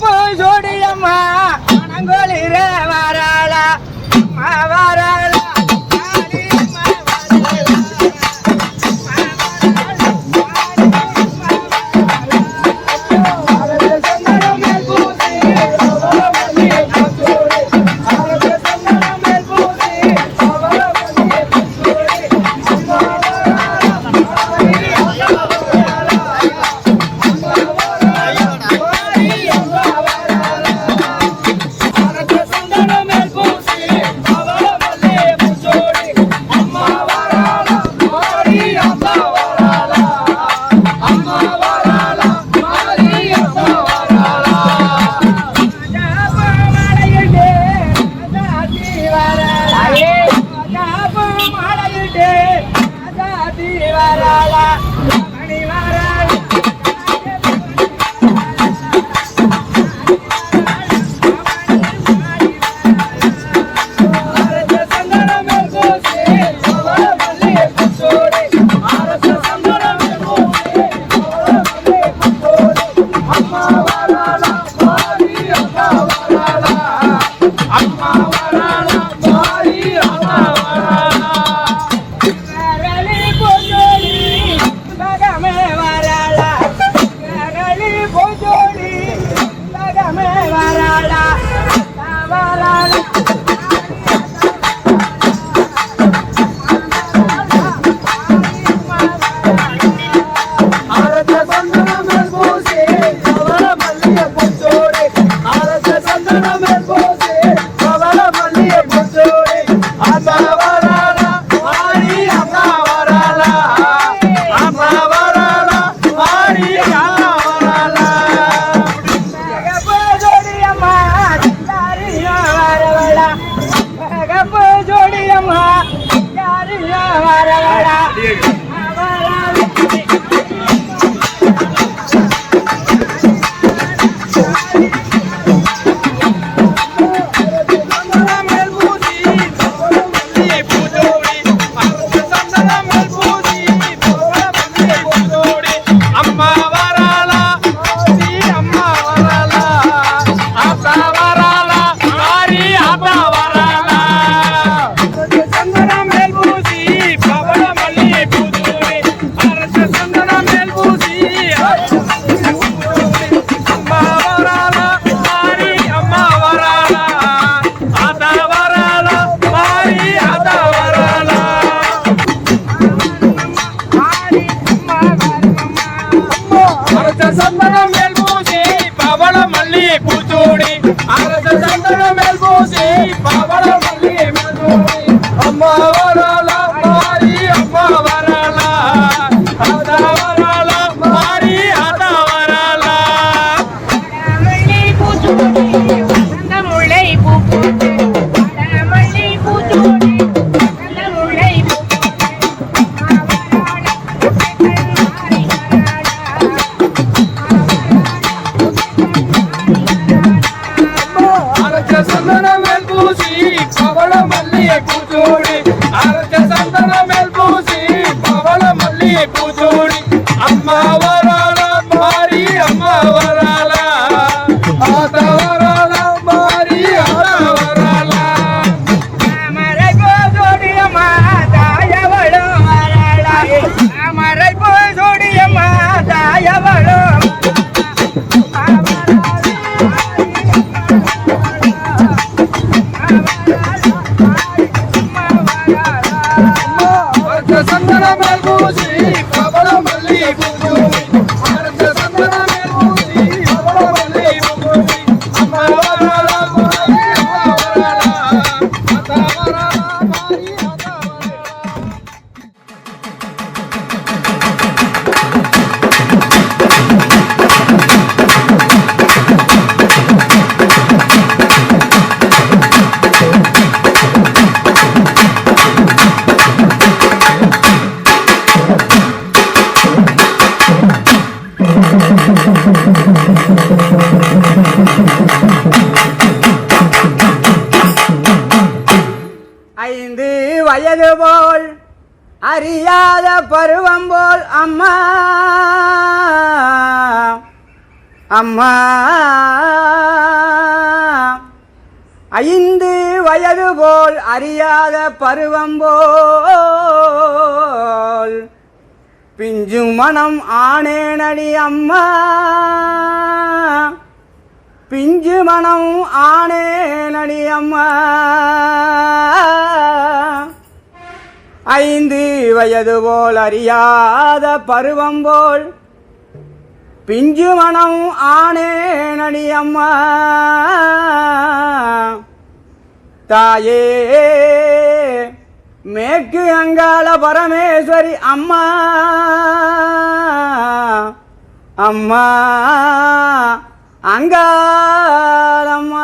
போய் ஜோடியம்மா அனங்கோலிர வராளா அம்மா வராளா. அம்மா சந்தனம் para ஐந்து வயது போல் அறியாத பருவம் போல் அம்மா. அம்மா. ஐந்து வயது போல் அறியாத பருவம் போல் பிஞ்சு மனம் ஆனேனடி அம்மா. பிஞ்சு மனம் ஆனேனடி அம்மா. ஐந்து வயது போல் அறியாத பருவம் போல் பிஞ்சு மனம் ஆனேனடி அம்மா. தாயே மேற்கு அங்காள பரமேஸ்வரி அம்மா. அம்மா. அங்காளம்மா.